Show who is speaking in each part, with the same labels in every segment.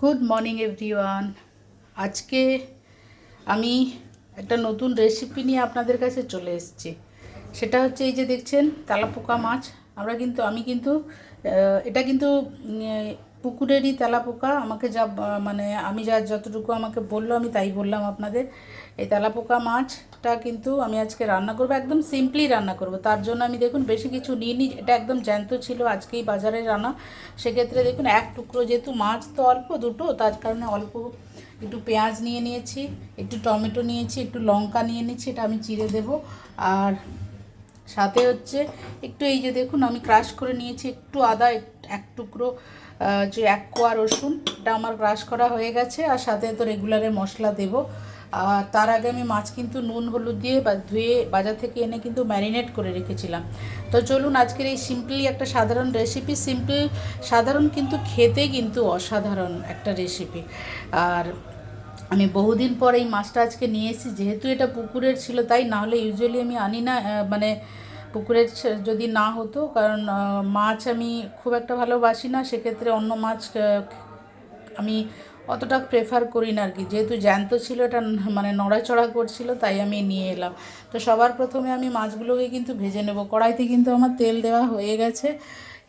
Speaker 1: Good morning everyone আজকে আমি একটা নতুন রেসিপি নিয়ে আপনাদের কাছে চলে এসেছি। সেটা হচ্ছে এই যে দেখছেন, তালাপোকা মাছ। আমরা কিন্তু, আমি কিন্তু এটা কিন্তু পুকুরেরই তেলাপোকা, আমাকে যা মানে আমি যা যতটুকু আমাকে বলল আমি তাই বললাম আপনাদের। এই তেলাপোকা মাছটা কিন্তু আমি আজকে রান্না করব, একদম সিম্পলি রান্না করব। তার জন্য আমি দেখুন বেশি কিছু নিইনি, এটা একদম জ্যান্ত ছিল, আজকেই বাজারে রান্না। সেক্ষেত্রে দেখুন এক টুকরো যেহেতু মাছ তো অল্প দুটো, তার কারণে অল্প একটু পেঁয়াজ নিয়ে নিয়েছি, একটু টমেটো নিয়েছি, একটু লঙ্কা নিয়ে নিচ্ছি এটা আমি চিড়ে দেব। আর সাথে হচ্ছে একটু এই যে দেখুন, আমি ক্রাশ করে নিয়েছি একটু আদা, এক- টুকরো যে এক কোয়া রসুন, এটা আমার ক্রাশ করা হয়ে গেছে। আর সাথে তো রেগুলারে মশলা দেব। আর তার আগে আমি মাছ কিন্তু নুন, হলুদ দিয়ে বা, ধুয়ে বাজার থেকে এনে কিন্তু ম্যারিনেট করে রেখেছিলাম। তো চলুন আজকের এই সিম্পলি একটা সাধারণ রেসিপি সিম্পল সাধারণ কিন্তু খেতে কিন্তু অসাধারণ একটা রেসিপি আর আমি বহুদিন পর এই মাছটা আজকে নিয়ে এসেছি, যেহেতু এটা পুকুরের ছিল, তাই না হলে ইউজুয়ালি আমি আনি না মানে পুকুরের যদি না হতো, কারণ মাছ আমি খুব একটা ভালোবাসি না, সেক্ষেত্রে অন্য মাছ আমি অতটা প্রেফার করি না আর কি যেহেতু জ্যান্ত ছিল, এটা মানে নড়াচড়া করছিল, তাই আমি নিয়ে এলাম। তো সবার প্রথমে আমি মাছগুলোকে কিন্তু ভেজে নেব। কড়াইতে কিন্তু আমার তেল দেওয়া হয়ে গেছে।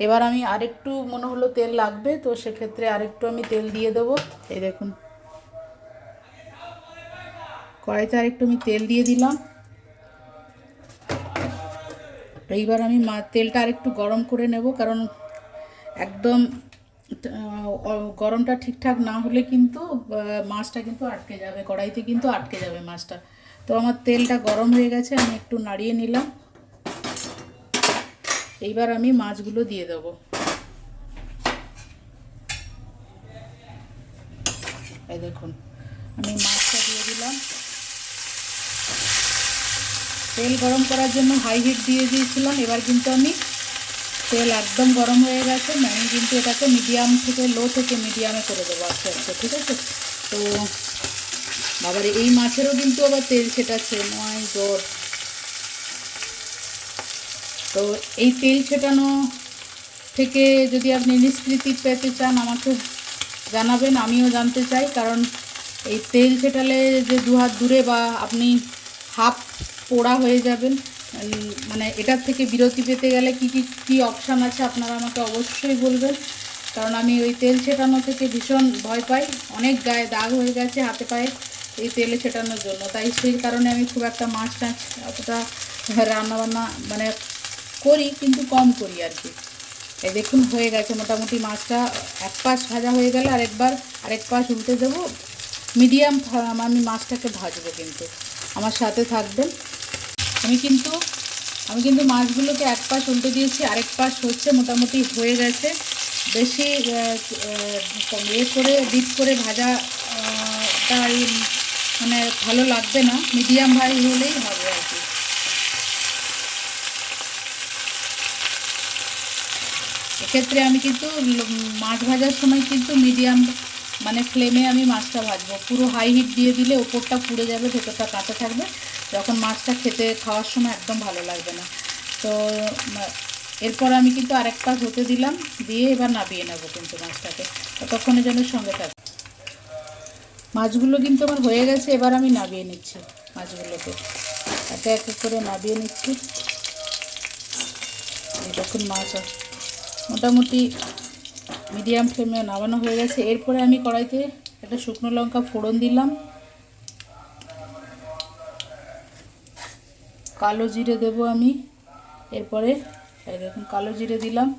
Speaker 1: এবার আমি আরেকটু মনে হলো তেল লাগবে, তো সেক্ষেত্রে আরেকটু আমি তেল দিয়ে দেবো। এই দেখুন। কড়াইতে আরেকটু আমি তেল দিয়ে দিলাম। এইবার আমি মা, তেলটা আরেকটু গরম করে নেব, কারণ একদম গরমটা ঠিকঠাক না হলে কিন্তু মাছটা কিন্তু আটকে যাবে, কড়াইতে কিন্তু আটকে যাবে মাছটা। তো আমার তেলটা গরম হয়ে গেছে, আমি একটু নাড়িয়ে নিলাম। এইবার আমি মাছগুলো দিয়ে দেবো। এই দেখুন, আমি মাছটা দিয়ে দিলাম। তেল গরম করার জন্য হাই হিট দিয়ে দিয়েছিলাম। এবার কিন্তু আমি তেল একদম গরম হয়ে গেছে। আমি কিন্তু এটাকে মিডিয়াম থেকে লো থেকে মিডিয়ামে করে দেবো আস্তে আস্তে, ঠিক আছে? তো বাবার, এই মাছেরও কিন্তু আবার তেল ছেটাচ্ছে। নয় গড তো এই তেল ছেটানো থেকে যদি আপনি নিষ্কৃতি পেতে চান, আমাকে জানাবেন, আমিও জানতে চাই। কারণ এই তেল ছেটালে যে দু হাত দূরে বা আপনি হাফ পোড়া হয়ে যাবেন মানে এটার থেকে বিরতি পেতে গেলে কি কি, কী অপশান আছে আপনারা আমাকে অবশ্যই বলবেন। কারণ আমি ওই তেল ছেটানো থেকে ভীষণ ভয় পাই। অনেক গায়ে দাগ হয়ে গেছে হাতে পায়ে এই তেলে ছেটানোর জন্য। তাই সেই কারণে আমি খুব একটা মাছ টাছ অতটা রান্নাবান্না মানে করি, কিন্তু কম করি আর কি। এই দেখুন, হয়ে গেছে মোটামুটি মাছটা। এক পাশ ভাজা হয়ে গেলে আরেকবার, আরেক পাশ উল্টে দেবো। মিডিয়াম আমি মাছটাকে ভাজবো কিন্তু। আমার সাথে থাকবেন। আমি কিন্তু আমি কিন্তু মাছগুলোকে এক পাশ উল্টে দিয়েছি আরেক পাশ হচ্ছে মোটামুটি হয়ে গেছে। বেশি ইয়ে করে ডিপ করে ভাজা আহ, টা এই মানে ভালো লাগবে না। মিডিয়াম ভাই হলেই হবে আর কি। এক্ষেত্রে আমি কিন্তু মাছ ভাজার সময় কিন্তু মিডিয়াম মানে ফ্লেমে আমি মাছটা ভাজবো। পুরো হাই হিট দিয়ে দিলে ওপরটা পুড়ে যাবে ভেতরটা কাঁচা থাকবে। যখন মাছটা খেতে খাওয়ার সময় একদম ভালো লাগবে না। তো এরপর আমি কিন্তু আরেক পাশ হতে দিলাম, দিয়ে এবার নাবিয়ে নেব কিন্তু মাছটাকে। ততক্ষণের জন্য সঙ্গে থাকবে মাছগুলো কিন্তু আমার হয়ে গেছে, এবার আমি নাবিয়ে নিচ্ছি মাছগুলোকে। একে এক করে নাবিয়ে নিচ্ছি। দেখুন মাছ মোটামুটি মিডিয়াম ফ্লেমে নামানো হয়ে গেছে। এরপরে আমি কড়াইতে একটা শুকনো লঙ্কা ফোড়ন দিলাম। কালো জিরে দেব আমি। এরপরে দেখুন, কালো জিরে দিলাম।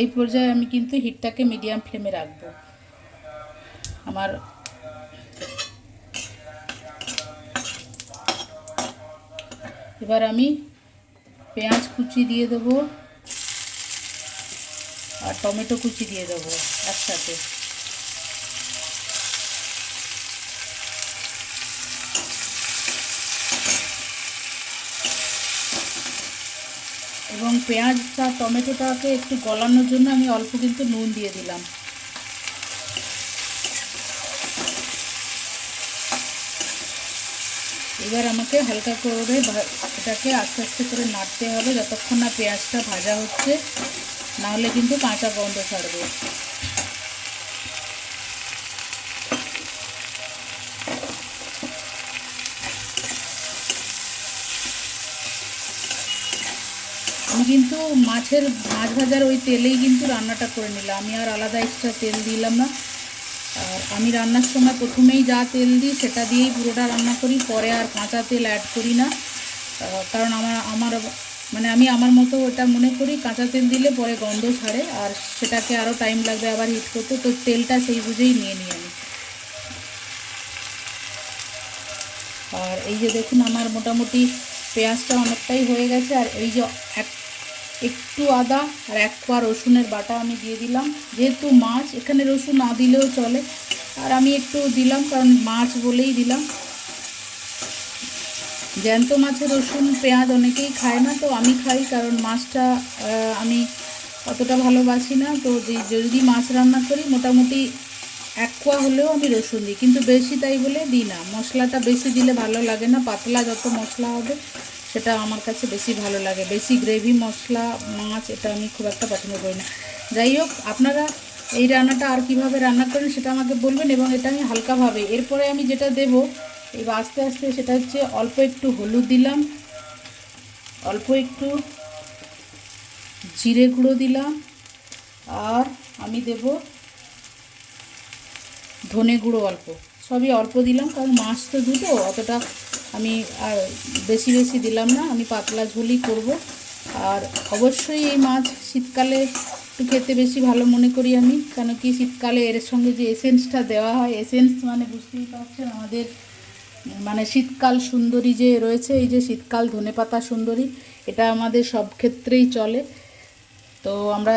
Speaker 1: এই পর্যায়ে আমি কিন্তু হিটটাকে মিডিয়াম ফ্লেমে রাখব। আমার এবার আমি পেঁয়াজ কুচি দিয়ে দেবো আর টমেটো কুচি দিয়ে দেবো একসাথে। এবং পেঁয়াজটা, টমেটোটাকে একটু গলানোর জন্য আমি অল্প কিন্তু নুন দিয়ে দিলাম। এবার আমাকে হালকা করে এটাকে আস্তে আস্তে করে নাড়তে হবে, যতক্ষণ না পেঁয়াজটা ভাজা হচ্ছে, নাহলে কিন্তু কাঁচা গন্ধ ছাড়বে। কিন্তু মাছের মাছ ভাজার ওই তেলেই কিন্তু রান্নাটা করে নিলাম। আমি আর আলাদা এক্সট্রা তেল দিলাম না। আর আমি রান্নার সময় প্রথমেই যা তেল দিই সেটা দিয়েই পুরোটা রান্না করি, পরে আর কাঁচা তেল অ্যাড করি না। কারণ আমার আমার মানে আমি আমার মতো ওটা মনে করি, কাঁচা তেল দিলে পরে গন্ধ ছাড়ে আর সেটাকে আরও টাইম লাগবে আবার হিট করতে, তো তেলটা সেই বুঝেই নিয়ে নিই আমি। আর এই যে দেখুন, আমার মোটামুটি পেঁয়াজটা অনেকটাই হয়ে গেছে। আর এই যে এক একটু আদা আর এক কোয়া রসুনের বাটা আমি দিয়ে দিলাম। যেহেতু মাছ, এখানে রসুন না দিলেও চলে। আর আমি একটু দিলাম, কারণ মাছ বলেই দিলাম। জ্যান্ত মাছের রসুন, পেঁয়াজ অনেকেই খায় না, তো আমি খাই, কারণ মাছটা আমি অতটা ভালোবাসি না। তো যদি মাছ রান্না করি, মোটামুটি এক কোয়া হলেও আমি রসুন দিই। কিন্তু বেশি তাই বলে দিই না। মশলাটা বেশি দিলে ভালো লাগে না, পাতলা যত মশলা হবে। সেটা আমার কাছে বেশি ভালো লাগে। বেশি গ্রেভি মশলা, মাছ, এটা আমি খুব একটা পছন্দ করি না। যাই হোক, আপনারা এই রান্নাটা আর কীভাবে রান্না করেন সেটা আমাকে বলবেন এবং এটা আমি হালকাভাবে এরপরে আমি যেটা দেবো, এবার আস্তে আস্তে সেটা হচ্ছে অল্প একটু হলুদ দিলাম, অল্প একটু জিরে গুঁড়ো দিলাম, আর আমি দেব ধনে গুঁড়ো অল্প। সবই অল্প দিলাম, কারণ মাছ তো দুটো, অতটা আমি আর বেশি বেশি দিলাম না, আমি পাতলা ঝোলই করব। আর অবশ্যই এই মাছ শীতকালে একটু খেতে বেশি ভালো মনে করি আমি, কেন কি শীতকালে এর সঙ্গে যে এসেন্সটা দেওয়া হয় এসেন্স মানে বুঝতেই পারছেন আমাদের মানে শীতকাল সুন্দরী যে রয়েছে, এই যে শীতকাল ধনেপাতা সুন্দরী, এটা আমাদের সব ক্ষেত্রেই চলে। তো আমরা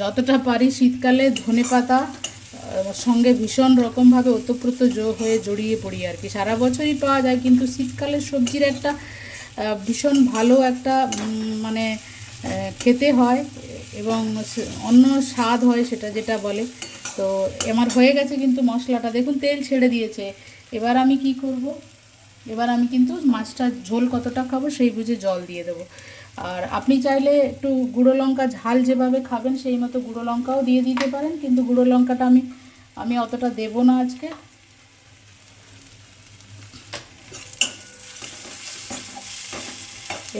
Speaker 1: যতটা পারি শীতকালে ধনেপাতা সঙ্গে ভীষণ রকমভাবে ওতপ্রোত হয়ে জড়িয়ে পড়ি আর কি। সারা বছরই পাওয়া যায়, কিন্তু শীতকালের সবজির একটা ভীষণ ভালো একটা মানে খেতে হয় এবং অন্য স্বাদ হয় সেটা যেটা বলে। তো আমার হয়ে গেছে কিন্তু মশলাটা। দেখুন, তেল ছেড়ে দিয়েছে। এবার আমি কি করব? এবার আমি কিন্তু মাছটার ঝোল কতটা খাব সেই বুঝে জল দিয়ে দেবো। আর আপনি চাইলে একটু গুঁড়ো লঙ্কা ঝাল যেভাবে খাবেন, সেই মতো গুঁড়ো লঙ্কাও দিয়ে দিতে পারেন, কিন্তু গুঁড়ো লঙ্কাটা আমি আমি অতটা দেবো না আজকে।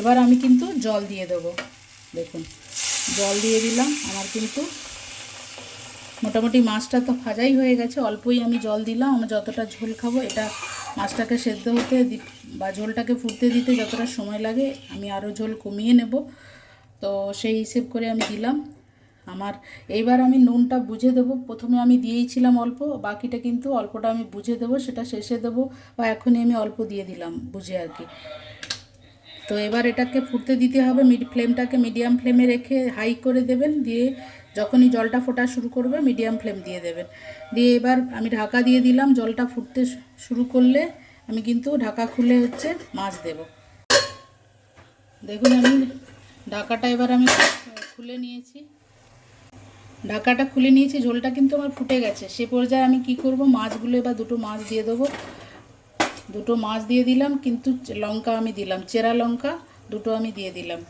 Speaker 1: এবার আমি কিন্তু জল দিয়ে দেবো। দেখুন, জল দিয়ে দিলাম, আমার কিন্তু মোটামুটি মাছটা তো ভাজাই হয়ে গেছে, অল্পই আমি জল দিলাম আমি যতটা ঝোল খাব, এটা মাছটাকে সেদ্ধ হতে বা ঝোলটাকে ফুটতে দিতে যতটা সময় লাগে, আমি আরও ঝোল কমিয়ে নেব। তো সেই হিসেব করে আমি দিলাম। আমার, এইবার আমি নুনটা বুঝে দেবো। প্রথমে আমি দিয়েইছিলাম অল্প, বাকিটা কিন্তু অল্পটা আমি বুঝে দেবো, সেটা শেষে দেবো বা এখনই আমি অল্প দিয়ে দিলাম বুঝে আর কি। তো এবার এটাকে ফুটতে দিতে হবে, মিড ফ্লেমটাকে মিডিয়াম ফ্লেমে রেখে হাই করে দেবেন, দিয়ে যখনই জলটা ফোটা শুরু করবে মিডিয়াম ফ্লেম দিয়ে দেবেন। দিয়ে এবার আমি ঢাকা দিয়ে দিলাম, জলটা ফুটতে শুরু করলে আমি কিন্তু ঢাকা খুলে হচ্ছে মাছ দেব। দেখুন আমি ঢাকাটা এবার আমি খুলে নিয়েছি। ঢাকাটা খুলে নিয়েছি, ঝোলটা কিন্তু আমার ফুটে গেছে। সে পর্যায়ে আমি কি করব, মাছগুলো এবার দুটো মাছ দিয়ে দেবো। দুটো মাছ দিয়ে দিলাম, কিন্তু লঙ্কা আমি দিলাম, চেরা লঙ্কা দুটো আমি দিয়ে দিলাম।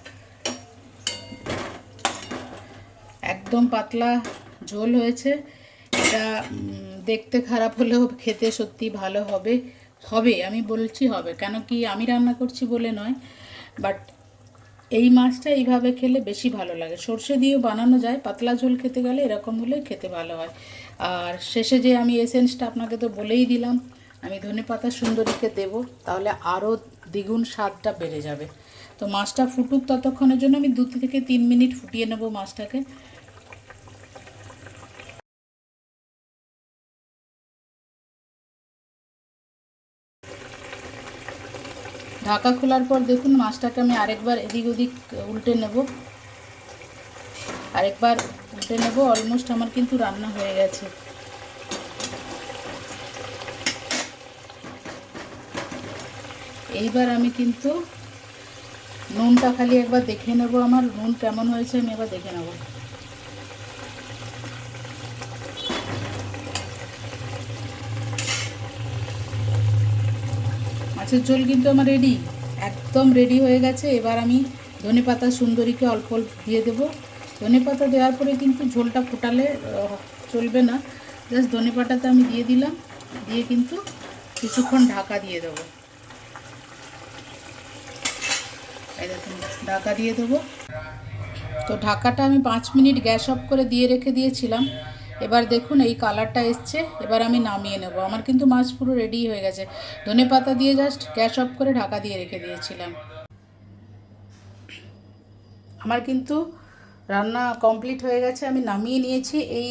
Speaker 1: একদম পাতলা ঝোল হয়েছে। এটা দেখতে খারাপ হলেও খেতে সত্যি ভালো হবে হবে, আমি বলছি হবে। কেন কি আমি রান্না করছি বলে নয়, বাট এই মাছটা এইভাবে খেলে বেশি ভালো লাগে। সর্ষে দিয়েও বানানো যায়, পাতলা ঝোল খেতে গেলে এরকম হলে খেতে ভালো হয়। আর শেষে যে আমি এসেন্সটা আপনাকে তো বলেই দিলাম, আমি ধনে পাতা সুন্দরীকে দেবো, তাহলে আরও দ্বিগুণ স্বাদটা বেড়ে যাবে। তো মাছটা ফুটুক ততক্ষণের জন্য আমি দু থেকে তিন মিনিট ফুটিয়ে নেব মাছটাকে। ঢাকা খোলার পর দেখুন মাছটাকে আমি আরেকবার এদিক ওদিক উল্টে নেব। আরেকবার উল্টে নেব অলমোস্ট আমার কিন্তু রান্না হয়ে গেছে। এইবার আমি কিন্তু নুনটা খালি একবার দেখে নেব আমার, নুন কেমন হয়েছে আমি এবার দেখে নেব। মাছের ঝোল কিন্তু আমার রেডি একদম রেডি হয়ে গেছে। এবার আমি ধনে পাতা সুন্দরীকে অল্প অল্প দিয়ে দেবো। ধনে পাতা দেওয়ার পরে কিন্তু ঝোলটা ফোটালে চলবে না। জাস্ট ধনে পাতাটা আমি দিয়ে দিলাম। দিয়ে কিন্তু কিছুক্ষণ ঢাকা দিয়ে দেবো। ঢাকা দিয়ে দেবো। তো ঢাকাটা আমি পাঁচ মিনিট গ্যাস অফ করে দিয়ে রেখে দিয়েছিলাম। এবার দেখুন, এই কালারটা এসছে। এবার আমি নামিয়ে নেব। আমার কিন্তু মাছ পুরো রেডি হয়ে গেছে। ধনে পাতা দিয়ে জাস্ট গ্যাস অফ করে ঢাকা দিয়ে রেখে দিয়েছিলাম। আমার কিন্তু রান্না কমপ্লিট হয়ে গেছে। আমি নামিয়ে নিয়েছি। এই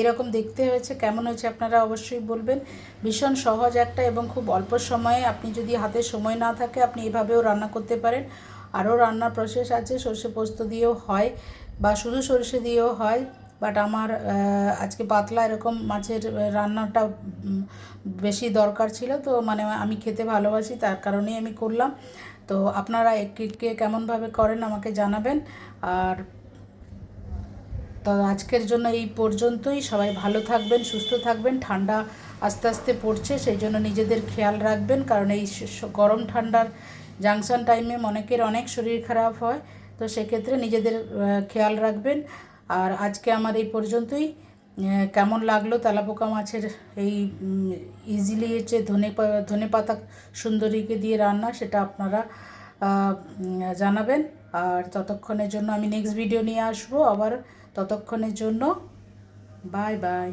Speaker 1: এরকম দেখতে হয়েছে। কেমন হয়েছে আপনারা অবশ্যই বলবেন। ভীষণ সহজ একটা এবং খুব অল্প সময়ে আপনি যদি হাতে সময় না থাকে, আপনি এভাবেও রান্না করতে পারেন। আরও রান্নার প্রসেস আছে। সর্ষে পোস্ত দিয়েও হয় বা শুধু সর্ষে দিয়েও হয়। বাট আমার আজকে পাতলা এরকম মাছের রান্নাটা বেশি দরকার ছিল। তো মানে আমি খেতে ভালোবাসি, তার কারণেই আমি করলাম। তো আপনারা কে কেমনভাবে করেন আমাকে জানাবেন। আর তো আজকের জন্য এই পর্যন্তই। সবাই ভালো থাকবেন, সুস্থ থাকবেন। ঠান্ডা আস্তে আস্তে পড়ছে, সেই জন্য নিজেদের খেয়াল রাখবেন। কারণ এই গরম, ঠান্ডার জাংশন টাইমে অনেকের অনেক শরীর খারাপ হয়। তো সেক্ষেত্রে নিজেদের খেয়াল রাখবেন। আর আজকে আমার এই পর্যন্তই। কেমন লাগল তেলাপোকা মাছের এই ইজিলি হচ্ছে ধনে ধনে পাতা সুন্দরীকে দিয়ে রান্না সেটা আপনারা জানাবেন। আর ততক্ষণের জন্য আমি নেক্সট ভিডিও নিয়ে আসব। আবার ততক্ষণের জন্য বাই বাই